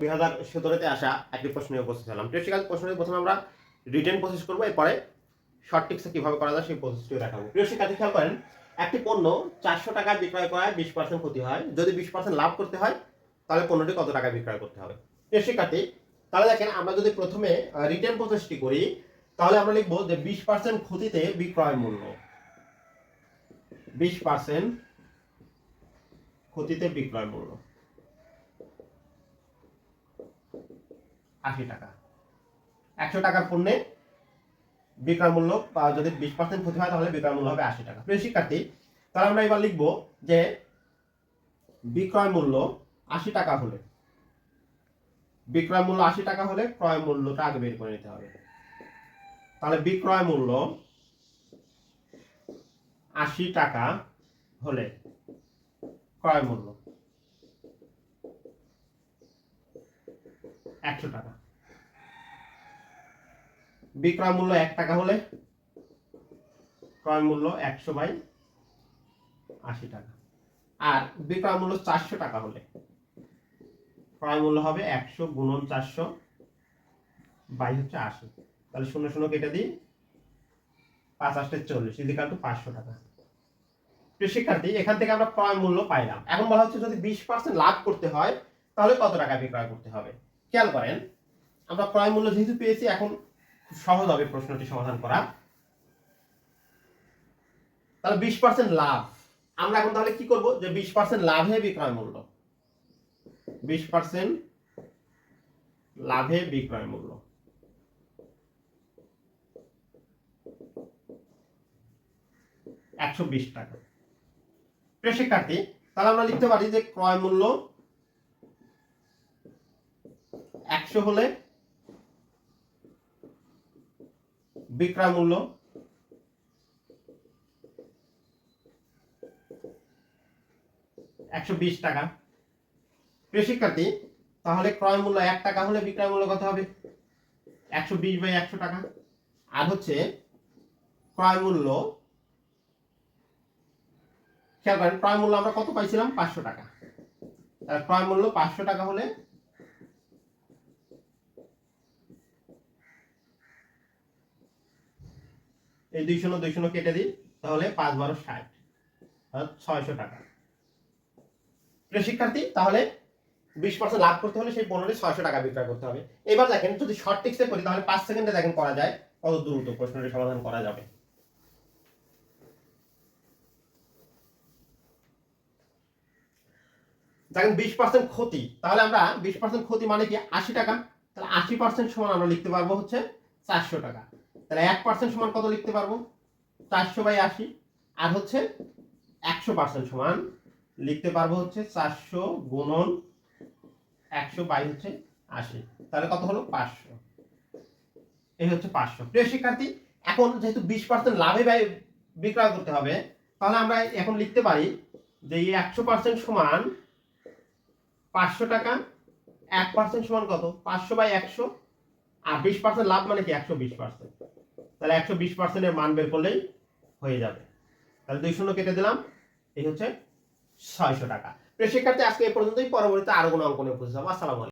দুই হাজার সতেরোতে আসা একটি প্রশ্ন নিয়ে উপস্থিত হলাম। প্রিয় শিক্ষার্থী প্রশ্নের প্রথমে আমরা রিটেন প্রসেস করব, এরপরে শর্ট টিক্সে কীভাবে করা যায় সেই প্রসেসটিও দেখাবো। প্রিয় শিক্ষার্থী, খেয়াল করেন, একটি পণ্য চারশো টাকায় বিক্রয় করায় বিশ পার্সেন্ট ক্ষতি হয়। যদি বিশ পার্সেন্ট লাভ করতে হয়, তাহলে পণ্যটি কত টাকায় বিক্রয় করতে হবে? প্রিয় শিক্ষার্থী, তাহলে দেখেন, আমরা যদি প্রথমে রিটার্ন প্রসেসটি করি, তাহলে আমরা লিখব যে বিশ পার্সেন্ট ক্ষতিতে বিক্রয় মূল্য। বিশ পার্সেন্ট ক্ষতিতে বিক্রয় মূল্য। আশি টাকা। একশো টাকার পণ্যে বিক্রয় মূল্য যদি বিশ পার্সেন্ট ক্ষতি হয়, তাহলে বিক্রয় মূল্য হবে আশি টাকা। প্রিয় শিক্ষার্থী, তাহলে আমরা এবার লিখব যে বিক্রয় মূল্য আশি টাকা হলে বিক্রয় মূল্য আশি টাকা হলে ক্রয় মূল্যটা আগে বের করে নিতে হবে। তাহলে বিক্রয় মূল্য আশি টাকা হলে ক্রয় মূল্য একশো টাকা। বিক্রয় মূল্য এক টাকা হলে ক্রয় মূল্য একশো বাই আশি টাকা। আর বিক্রয় মূল্য চারশো টাকা হলে ক্রয় মূল্য হবে একশো গুণন চারশো বাই হচ্ছে আশি। তাহলে শূন্য শূন্য কেটে দিই, পাঁচ আটটা চল্লিশ ইদিকাল টু পাঁচশো টাকা। শিক্ষার্থী, এখান থেকে আমরা ক্রয় মূল্য পাইলাম। এখন বলা হচ্ছে যদি বিশ পার্সেন্ট লাভ করতে হয়, তাহলে কত টাকা বিক্রয় করতে হবে? খেয়াল করেন, আমরা ক্রয় মূল্য যেহেতু পেয়েছি, এখন সহজ হবে প্রশ্নটি সমাধান করা। তাহলে বিশ পার্সেন্ট লাভ। আমরা এখন তাহলে কি করব? যে বিশ পার্সেন্ট লাভে বিক্রয় মূল্য বিশ পার্সেন্ট লাভে বিক্রয় মূল্য একশো বিশ টাকা। প্রিয় শিক্ষার্থী, তাহলে আমরা লিখতে পারি যে ক্রয় মূল্য একশো হলে বিক্রয় মূল্য একশো বিশ টাকা। প্রিয় শিক্ষার্থী, তাহলে ক্রয় মূল্য এক টাকা হলে বিক্রয় মূল্য কত হবে? একশো বিশ বাই একশো টাকা। আর হচ্ছে ক্রয় মূল্য, খেয়াল করেন, ক্রয় মূল্য আমরা কত পাইছিলাম? পাঁচশো টাকা। ক্রয় মূল্য পাঁচশো টাকা হলে এই দুই শূন্য দুই শূন্য কেটে দিই, তাহলে পাঁচ বারো ষাট। ছয়শো টাকা। প্রিয় শিক্ষার্থী, তাহলে বিশ পার্সেন্ট লাভ করতে হলে সেই পনেরোটি ছয়শো টাকা বিক্রয় করতে হবে। এবার দেখেন, যদি শর্ট টিক্সে করি তাহলে পাঁচ সেকেন্ডে দেখেন করা যায় কত দ্রুত প্রশ্নটি সমাধান করা যাবে। দেখেন, বিশ পার্সেন্ট ক্ষতি, তাহলে আমরা বিশ পার্সেন্ট ক্ষতি মানে কি আশি টাকা? তাহলে আশি পার্সেন্ট সমান আমরা লিখতে পারব হচ্ছে চারশো টাকা। তাহলে এক পার্সেন্ট সমান কত লিখতে পারব? চারশো বাই আশি। আর হচ্ছে একশো পার্সেন্ট সমান লিখতে পারব হচ্ছে চারশো গুণন একশো বাই হচ্ছে আশি। তাহলে কত হলো? পাঁচশো। এই হচ্ছে পাঁচশো। প্রিয় শিক্ষার্থী, এখন যেহেতু বিশ পার্সেন্ট লাভে ব্যয় বিক্রয় করতে হবে, তাহলে আমরা এখন লিখতে পারি যে এই একশো পার্সেন্ট সমান পাঁচশো টাকা, এক পার্সেন্ট সমান কত? পাঁচশো বাই একশো। আর বিশ পার্সেন্ট লাভ মানে কি? একশো বিশ পার্সেন্ট তাহলে একশো বিশ পার্সেন্টের মান বের করলেই হয়ে যাবে। তাহলে দুই শূন্য কেটে দিলাম, এই হচ্ছে ছয়শো টাকা। প্রিয় শিক্ষার্থী, আজকে এই পর্যন্তই। পরবর্তীতে আরও কোনো অঙ্কনে নিয়ে বুঝলাম আসসালামু